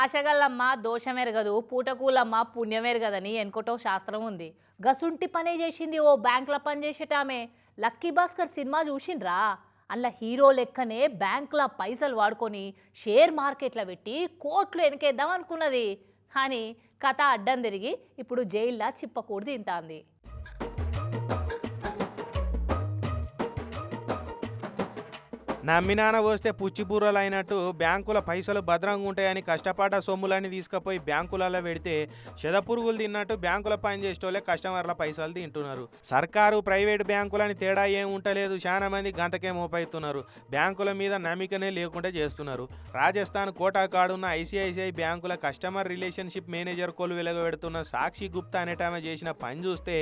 ఆశగల్లమ్మ దోషమెరగదు పూటకూలమ్మ పుణ్యమెరగదని ఎన్కోటో శాస్త్రం ఉంది. గసుంటి పనే చేసింది ఓ బ్యాంక్లో పనిచేసేటామె లక్కీ భాస్కర్ సినిమా చూసిండ్రా? అందులో హీరో లెక్కనే బ్యాంకులో పైసలు వాడుకొని షేర్ మార్కెట్లో పెట్టి కోట్లు వెనకేద్దాం అనుకున్నది. కానీ కథ అడ్డం తిరిగి ఇప్పుడు జైల్లో చిప్పకూడదు తింటాంది. నమ్మినాన పోస్తే పుచ్చిబూరలు అయినట్టు బ్యాంకుల పైసలు భద్రంగా ఉంటాయని కష్టపడ్డ సొమ్ములని తీసుకుపోయి బ్యాంకులలో పెడితే చెదపురుగులు తిన్నట్టు బ్యాంకుల పని చేసేటోళ్ళే కస్టమర్ల పైసలు తింటున్నారు. సర్కారు ప్రైవేట్ బ్యాంకులని తేడా ఏం ఉంటలేదు చాలా మంది గంటకే మోపైతున్నారు బ్యాంకుల మీద నమ్మికనే లేకుండా చేస్తున్నారు. రాజస్థాన్ కోటా కాడున్న ఐసిఐసిఐ బ్యాంకుల కస్టమర్ రిలేషన్షిప్ మేనేజర్ కోలు వెలగబెడుతున్న సాక్షి గుప్తా అనేటామె చేసిన పని చూస్తే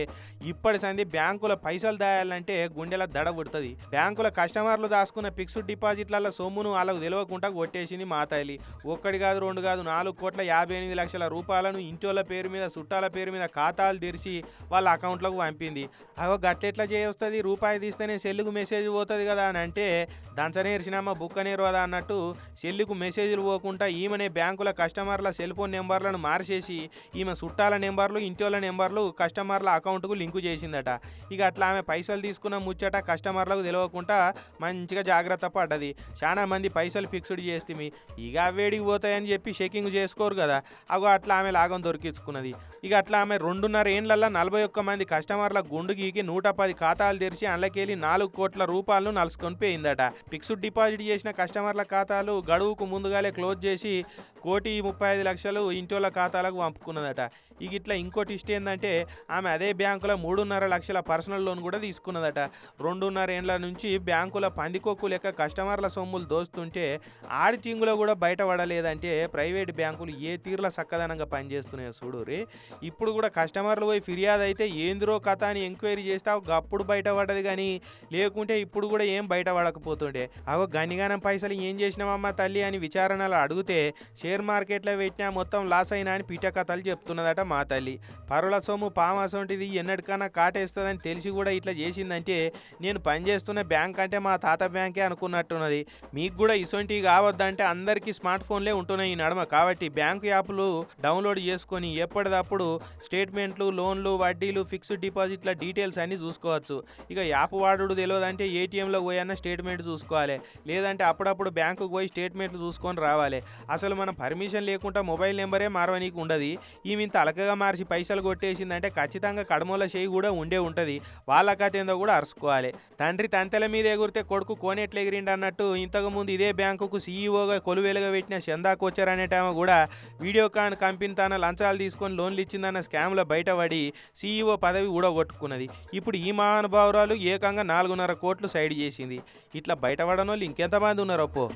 ఇప్పటి సంది బ్యాంకుల పైసలు దాయాలంటే గుండెల దడ పుడుతుంది. బ్యాంకుల కస్టమర్లు దాచుకున్న పిక్స్ ఫిక్స్డ్ డిపాజిట్ల సొమ్మును వాళ్ళకు తెలియకుండా కొట్టేసింది మాతాయిలి. ఒక్కటి కాదు రెండు కాదు నాలుగు కోట్ల యాభై ఎనిమిది లక్షల రూపాయలను ఇంటోళ్ళ పేరు మీద చుట్టాల పేరు మీద ఖాతాలు తెరిచి వాళ్ళ అకౌంట్లకు పంపింది. అవో గట్టెట్లా చేయొస్తుంది? రూపాయి తీస్తేనే సెల్లుకు మెసేజ్ పోతుంది కదా అని అంటే దంచనేర్చినమ్మ బుక్కనేరు కదా అన్నట్టు సెల్లుకు మెసేజ్లు పోకుండా ఈమెనే బ్యాంకుల కస్టమర్ల సెల్ ఫోన్ నెంబర్లను మార్చేసి ఈమె చుట్టాల నెంబర్లు ఇంటోళ్ళ నెంబర్లు కస్టమర్ల అకౌంట్కు లింకు చేసిందట. ఇక అట్లా ఆమె పైసలు తీసుకున్న ముచ్చట కస్టమర్లకు తెలియకుండా మంచిగా జాగ్రత్త పడ్డది చాలా మంది పైసలు ఫిక్స్డ్ చేస్తే ఇక అవేడికి పోతాయని చెప్పి చెకింగ్ చేసుకోరు కదా. అగో అట్లా ఆమె లాగం దొరికించుకున్నది. ఇక అట్లా ఆమె రెండున్నర ఏండ్లల్లో నలభై ఒక్క మంది కస్టమర్ల గుండు గీకి నూట పది ఖాతాలు తెరిచి అందులోకెళ్ళి నాలుగు కోట్ల రూపాయలను నలుసుకొని పోయిందట. ఫిక్స్డ్ డిపాజిట్ చేసిన కస్టమర్ల ఖాతాలు గడువుకు ముందుగానే క్లోజ్ చేసి కోటి ముప్పై ఐదు లక్షలు ఇంటోళ్ళ ఖాతాలకు పంపుకున్నదట. ఇక ఇట్లా ఇంకోటి ఇష్ట ఏంటంటే ఆమె అదే బ్యాంకులో మూడున్నర లక్షల పర్సనల్ లోన్ కూడా తీసుకున్నదట. రెండున్నర ఏండ్ల నుంచి బ్యాంకుల పందికొక్కు లెక్క కస్టమర్ల సొమ్ములు దోస్తుంటే ఆడి చింగులో కూడా బయటపడలేదంటే ప్రైవేట్ బ్యాంకులు ఏ తీరుల చక్కదనంగా పనిచేస్తున్నాయో చూడురి ఇప్పుడు కూడా కస్టమర్లు పోయి ఫిర్యాదు అయితే ఏందిరో కథ అని ఎంక్వైరీ చేస్తే అవి అప్పుడు బయటపడదు కానీ లేకుంటే ఇప్పుడు కూడా ఏం బయటపడకపోతుండే. అవో గనిగానం పైసలు ఏం చేసినామమ్మా తల్లి అని విచారణలు అడిగితే షేర్ మార్కెట్లో పెట్టినా మొత్తం లాస్ అయినా అని పీఠ కథలు చెప్తున్నదట మా తల్లి. పరుల సొమ్ము పామాసొంటిది ఎన్నటికన్నా కాటేస్తుందని తెలిసి కూడా ఇట్లా చేసిందంటే నేను పనిచేస్తున్న బ్యాంక్ అంటే మా తాత బ్యాంకే అనుకున్నట్టున్నది. మీకు కూడా ఇసొంటివి కావద్దంటే అందరికీ స్మార్ట్ ఫోన్లే ఉంటున్నాయి ఈ నడమ. కాబట్టి బ్యాంకు యాప్లు డౌన్లోడ్ చేసుకొని ఎప్పటిదప్పుడు స్టేట్మెంట్లు లోన్లు వడ్డీలు ఫిక్స్డ్ డిపాజిట్ల డీటెయిల్స్ అన్నీ చూసుకోవచ్చు. ఇక యాప్ వాడుడు తెలియదంటే ఏటీఎంలో పోయన్న స్టేట్మెంట్ చూసుకోవాలి. లేదంటే అప్పుడప్పుడు బ్యాంకుకు పోయి స్టేట్మెంట్లు చూసుకొని రావాలి. అసలు మనం పర్మిషన్ లేకుండా మొబైల్ నెంబరే మారవనీకి ఉండదు? ఈమె ఇంత అలకగా మార్చి పైసలు కొట్టేసిందంటే ఖచ్చితంగా కడమల చేయి కూడా ఉండే ఉంటుంది. వాళ్ళ కథ ఏందో కూడా అరుచుకోవాలి. తండ్రి తంతెల మీద ఎగురితే కొడుకు కోనెట్లు ఎగిరిండి అన్నట్టు ఇంతకుముందు ఇదే బ్యాంకుకు సీఈఓగా కొలువేలుగా పెట్టిన చందా కోచర్ అనేటామె కూడా వీడియోకాన్ కంపెనీ తన లంచాలు తీసుకొని లోన్లు ఇచ్చిందన్న స్కామ్లో బయటపడి సీఈఓ పదవి ఊడగొట్టుకున్నది. ఇప్పుడు ఈ మహానుభావురాలు ఏకంగా నాలుగున్నర కోట్లు సైడ్ చేసింది. ఇట్లా బయటపడనోళ్ళు ఇంకెంతమంది ఉన్నారో పో.